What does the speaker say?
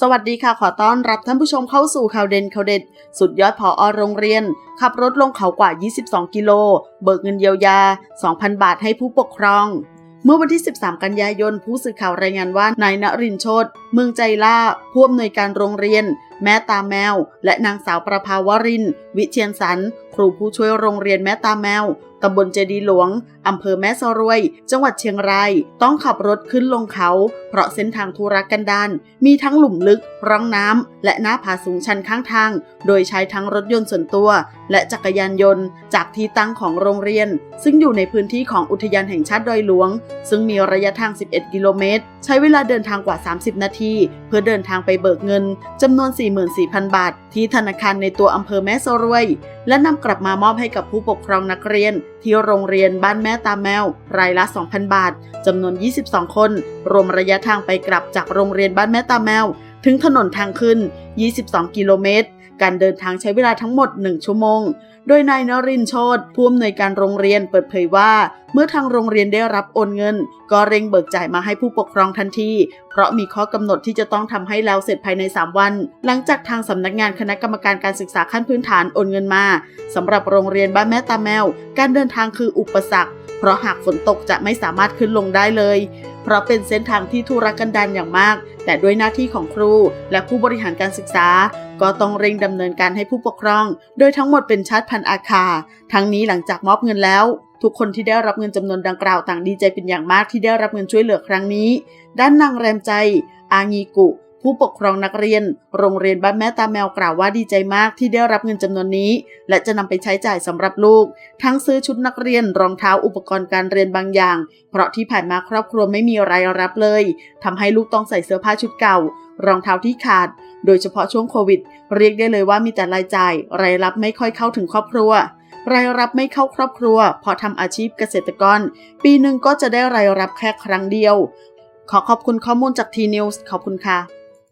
สวัสดีค่ะขอต้อนรับท่านผู้ชมเข้าสู่ข่าวเด่นข่าวเด็ด สุดยอดผออโรงเรียน ขับรถลงเขากว่า 22 กิโล เบิกเงินเยียวยา 2,000 บาทให้ผู้ปกครอง เมื่อวันที่ 13 กันยายน ผู้สื่อข่าวรายงานว่านายณรินโชตเมืองใจล่าผู้อำนวยการโรงเรียนแม่ตาแมว และนางสาวประภาวริน วิเชียนสัน ครูผู้ช่วยโรงเรียนแม่ตาแมวตำบลเจดีหลวง อำเภอแม่สรวย จังหวัดเชียงราย ต้องขับรถขึ้นลงเขา เพราะเส้นทางทุรกันดารมีทั้งหลุมลึก ร่องน้ำ และหน้าผาสูงชันข้างทาง โดยใช้ทั้งรถยนต์ส่วนตัว และจักรยานยนต์ จากที่ตั้งของโรงเรียน ซึ่งอยู่ในพื้นที่ของอุทยานแห่งชาติดอยหลวง ซึ่งมีระยะทาง 11 กิโลเมตร ใช้เวลาเดินทางกว่า 30 นาที เพื่อเดินทางไปเบิกเงินจำนวน4 44,000 บาท ที่ธนาคารในตัวอำเภอแม่สรวย และนำกลับมามอบให้กับผู้ปกครองนักเรียน ที่โรงเรียนบ้านแม่ตาแมว รายละ 2,000 บาทจำนวน 22 คน รวมระยะทางไปกลับจากโรงเรียนบ้านแม่ตาแมว ถึงถนนทางขึ้น 22 กิโลเมตร การเดินทางใช้เวลาทั้งหมด 1 ชั่วโมง โดยนายนรินโชตผู้อำนวยการโรงเรียนเปิดเผยว่า เมื่อทางโรงเรียนได้รับโอนเงิน ก็เร่งเบิกจ่ายมาให้ผู้ปกครองทันที เพราะมีข้อกำหนดที่จะต้องทำให้แล้วเสร็จภายใน 3 วัน หลังจากทางสำนักงานคณะกรรมการการศึกษาขั้นพื้นฐานโอนเงินมาสำหรับโรงเรียนบ้านแม่ตาแมว การเดินทางคืออุปสรรค เพราะหากฝนตกจะไม่สามารถขึ้นลงได้เลย เพราะเป็นเส้นทางที่ทุรกันดารอย่างมาก แต่ด้วยหน้าที่ของครูและผู้บริหารการศึกษา ก็ต้องเร่งดำเนินการให้ผู้ปกครอง โดยทั้งหมดเป็นชาติพันธุ์อาคา ทั้งนี้หลังจากมอบเงินแล้วทุกคนที่ได้รับเงินจำนวนดังกล่าวต่างดีใจเป็นอย่างมากที่ได้รับเงินช่วยเหลือครั้งนี้ ด้านนางแรมใจ อางีกุ ผู้ปกครองนักเรียน โรงเรียนบ้านแม่ตาแมวกล่าวว่าดีใจมากที่ได้รับเงินจำนวนนี้ และจะนำไปใช้จ่ายสำหรับลูก ทั้งซื้อชุดนักเรียนรองเท้าอุปกรณ์การเรียนบางอย่าง เพราะที่ผ่านมาครอบครัวไม่มีรายรับเลยทำให้ลูกต้องใส่เสื้อผ้าชุดเก่า รองเท้าที่ขาด โดยเฉพาะช่วงโควิด เรียกได้เลยว่ามีแต่รายจ่าย รายรับไม่ค่อยเข้าถึงครอบครัวรายรับไม่เข้าครอบครัวเพราะทำอาชีพเกษตรกร ปีหนึ่งก็จะได้รายรับแค่ครั้งเดียว ขอขอบคุณข้อมูลจากทีนิวส์ขอบคุณค่ะ